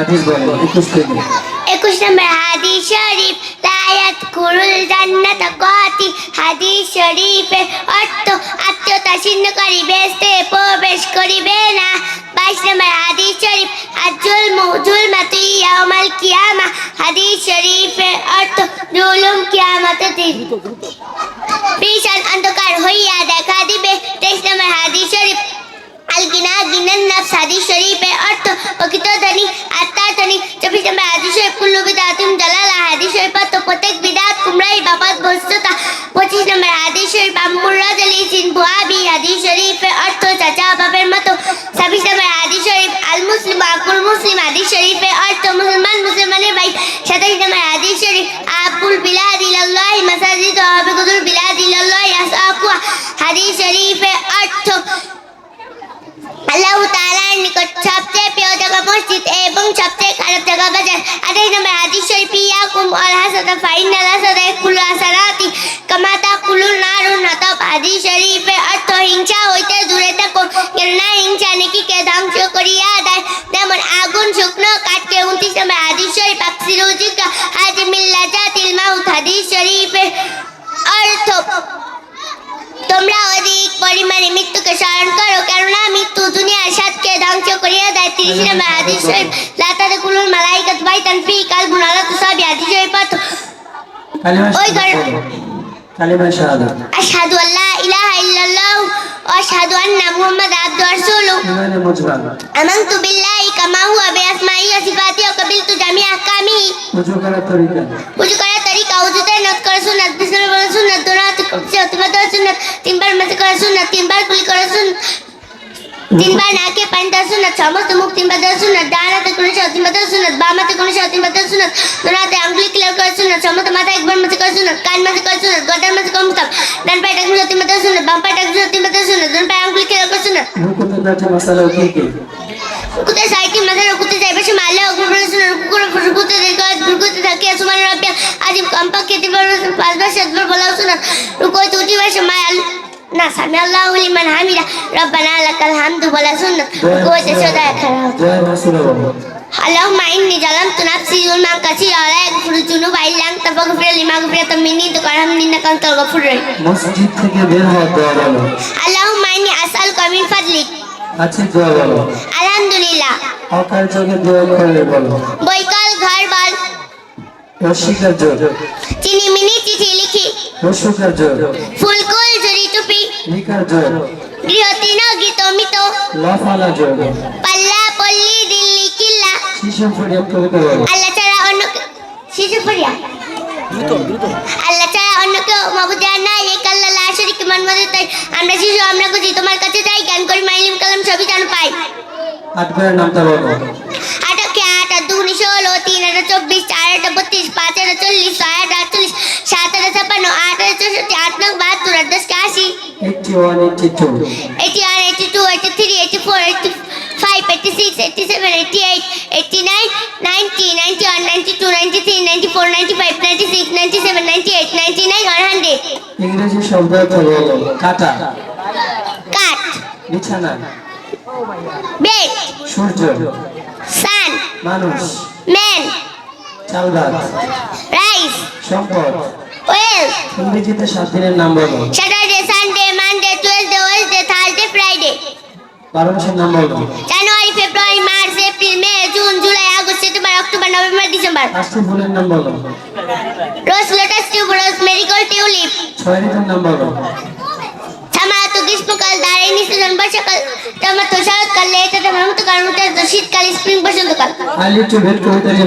হাদিস নম্বর শরীফ কুরুল জান্নাত শরীফের অর্থ, আত্মীয়তা প্রবেশ করিবে না। বাইশ নম্বর হাদিস শরীফ আজুল মুজুল কিয়ামা। হাদিস শরীফের অর্থ, জুলুম দিন। অন্ধকার হইয়া দেখা দিবে। তেইশ নম্বর হাদিস শরীফ আল গিনা গিনান নাফস শরীফের অর্থ প্রকৃত ধনী আত্মার ধনী চব্বিশ নম্বর হাদিস বিদাতুম দালালা হাদিস শরীফ তো প্রত্যেক বিদাত কুমরাই বাবাত বস্তুতা। পঁচিশ নম্বর হাদিস শরীফ আম্মুরাজ আলী সিন বুয়াবি হাদিস শরীফের অর্থ চাচা বাবের মতো। ছাব্বিশ নম্বর হাদিস শরীফ আল মুসলিম, আকুল মুসলিম, হাদিস শরীফের অর্থ মুসলমান, মুসলমানের ভাই। সাতাশ নম্বর খারাপ জায়গা বাজার আঠাশ নম্বর হাদিস শরীফ ইয়াকুম আল হাসাদা ফাইনাল হাসাদা কুল্লু হাসানাতি কামাতা কুলু নারুন হাতাব হাদিস শরীফের অর্থ হিংসা হইতে দূরে থাকো কেননা হিংসা নেকিকে ধ্বংস করিয়া দেয় যেমন আগুন শুকনো কাঠকে উনত্রিশ নম্বর হাদিস শরীফ আকসিরু জিকা হাজিমিল্লা জাতিল মাউত হাদিস শরীফের অর্থ তোমরা অধিক পরিমাণে মৃত্যুকে স্মরণ করো কেননা মৃত্যু দুনিয়ার সাতকে ধ্বংস করিয়া দেয়। তিরিশ নম্বর হাদিস লাতাতে কুলুল মালাইকাত বাইতান ফি কালবুন আলা তুসাবি হাদিস শরীফ পাঠ ওই ঘর- কালিমা আশহাদু আল্লা ইলাহা ইল্লাল্লাহ ওয়া আশহাদু আন্না মুহাম্মাদ আবদু রাসূলু ইমানে আমানতু বিল্লাহি কামা হুয়া বিআসমাইহি ওয়া সিফাতিহি ওয়া কাবিলতু জামিআ আহকামিহি উজু করার তরিকা। উজু করার তরিকা উজুতে নত করা সুন্নাত বিসমিল্লাহ বলা সুন্নাত দোনাত করতে অতিবাদ সুন্নাত তিনবার মাসে করা সুন্নাত তিনবার কুলি করা সুন্নাত তিনবার নাকে পানি দেওয়া সুন্নাত সমস্ত মুখ তিনবার দেওয়া সুন্নাত ডান হাতে কোনো সাথে তিনবার দেওয়া সুন্নাত বাম হাতে কোনো সাথে তিনবার দেওয়া সুন্নাত দোনো হাতে আঙ্গুলি ক্লিয়ার করা সুন্নাত সমস্ত মাথা একবার মাঝে করা সুন্নাত কান মাঝে করা সুন্নাত গদার মাঝে কম মুস্তাব ডান পায়ে টাকুন সাথে তিনবার দেওয়া সুন্নাত বাম পায়ে টাকুন সাথে তিনবার দেওয়া সুন্নাত দোনো পায়ে আঙ্গুলি ক্লিয়ার করা সুন্নাত কুতে সাইটি মাথার কুতে যাইবে সে মারলে অগ্রপরে শুনে কুকুর কুতে দেখো কুকুতে থাকে সুমান রাবিয়া আজিম কম্পাকে দিবার পাঁচবার সাতবার বলা শুনে রুকো তুটি বাসে মায়াল না সামি আল্লাহ লিমান হামিদা রব্বানা লাকাল হামদু বলা শুনে রুকো তে সদা খারাপ জয় রাসূল বলো اللهم إني ظلمت نفسي ظلما كثيرا ولا يغفر الذنوب إلا أنت فاغفر لي مغفرة مني تكرهني إنك أنت الغفور الرحيم মসজিদ থেকে বের হওয়ার দোয়া বলো اللهم إني أسألك من فضلك আছে দোয়া বলো الحمد لله অকাল চোখে দোয়া করে বলো বৈকাল ঘর বল রসিকার জোর চিনি মিনি চিঠি লিখি রসুকার জোর ফুলকুল জুরি নিকার যোগ গৃহতি পাল্লা পল্লি দিল্লি আমরা শিশু আমরা বুঝি। তোমার কাছে যাই। জ্ঞান করি মাইলিম কালাম সবই জানো পাই। আট করে নামটা বলো। আটকে আট? আর দুগুনি ষোলো তিন আটা চব্বিশ চার আটা বত্রিশ পাঁচ আটা চল্লিশ ছয় আটা আটচল্লিশ সাত আটা ছাপ্পান্ন আট আটা চৌষট্টি আট নং বাহাত্তর আট দশ 81, 82. 81, 82, 83, 84, 85, 86, 87, 88, 89, 90, 91, 92, 93, 94, 95, 96, 97, 98, 99, 100. ইংরেজি শব্দ হলো কাটা কাট বিছানা বেড সূর্য সান মানুষ ম্যান চালগাছ রাইস সম্পদ ওয়েল ইংরেজিতে সাত দিনের নাম বলো বারো মাসের নাম বলো January February March April May June July August September October November December পাঁচটি ফুলের নাম বলো rose lotus tuberose marigold tulip ছয় ঋতুর নাম বলো সামারাত গ্রীষ্মকাল দাঁড়ায়নি সিজন বর্ষাকাল টমাটো শরৎকাল লেট হেমন্তকাল উত্তর শীতকাল স্প্রিং বসন্তকাল আলি টু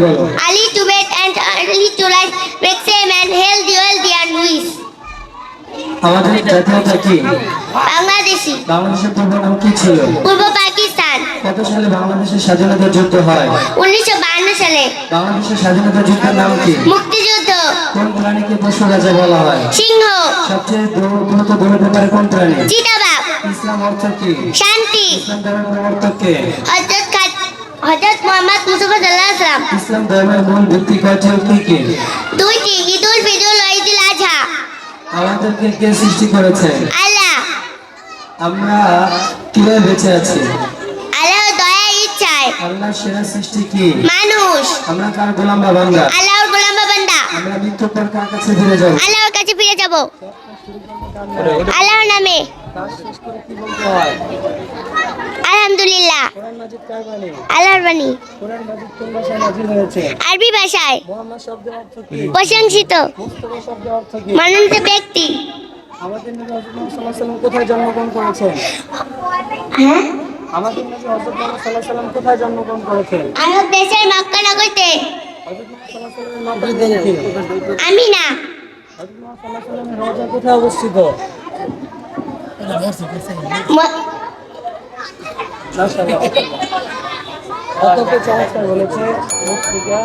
বলো। Early bed and early to life make same and healthy wealthy and উইস আমাদের জাতীয়তা কি? বাংলাদেশি। বাংলাদেশের পূর্ব নাম কি ছিল? পূর্ব পাকিস্তান। কত সালে বাংলাদেশের স্বাধীনতা যুদ্ধ হয়? উনিশশো সালে। বাংলাদেশের স্বাধীনতা যুদ্ধের নাম কি? মুক্তিযুদ্ধ। কোন প্রাণীকে পশু রাজা বলা হয়? সিংহ। সবচেয়ে দ্রুত দৌড়াতে পারে কোন প্রাণী? চিতাবাঘ ইসলাম অর্থ কি? শান্তি। ইসলাম ধর্মের প্রবর্তক কে? হজরত খাত হজরত মোহাম্মদ মুস্তফা সাল্লাহ আসলাম ইসলাম ধর্মের মূল ভিত্তি কয়টি ও কি কি? দুইটি ঈদুল ফিদুল ও ঈদুল আজহা। আমাদেরকে কে সৃষ্টি করেছে? আমরা কীভাবে বেঁচে আছি? আল্লাহ দয়া ইচ্ছায়। বেশায় আল্লাহর সেরা সৃষ্টি কি? মানুষ। আমরা কার গোলাম বা বান্দা? আল্লাহর গোলাম বা বান্দা। আমরা মৃত্যুর পর কার কাছে ফিরে যাব? আল্লাহর কাছে ফিরে যাব। আল্লাহর নামে। আলহামদুলিল্লাহ। আল্লাহর বাণী। আরবি ভাষায়। প্রশংসিত। মনোনীত ব্যক্তি। আমাদের নবী হযরত মুহাম্মদ সাল্লাল্লাহু আলাইহি কোথায় জন্মগ্রহণ করেছেন? হ্যাঁ? আমাদের নবী হযরত মুহাম্মদ সাল্লাল্লাহু আলাইহি কোথায় জন্মগ্রহণ করেছেন? আরব দেশের মক্কা নগরীতে। হযরত মুহাম্মদ সাল্লাল্লাহু আলাইহি আমি না হযরত মুহাম্মদ সাল্লাল্লাহু আলাইহি সাল্লামের রওজা কোথায় অবস্থিত? মাশাআল্লাহ। অত্যন্ত চমৎকার বলেছে? মুফতিকা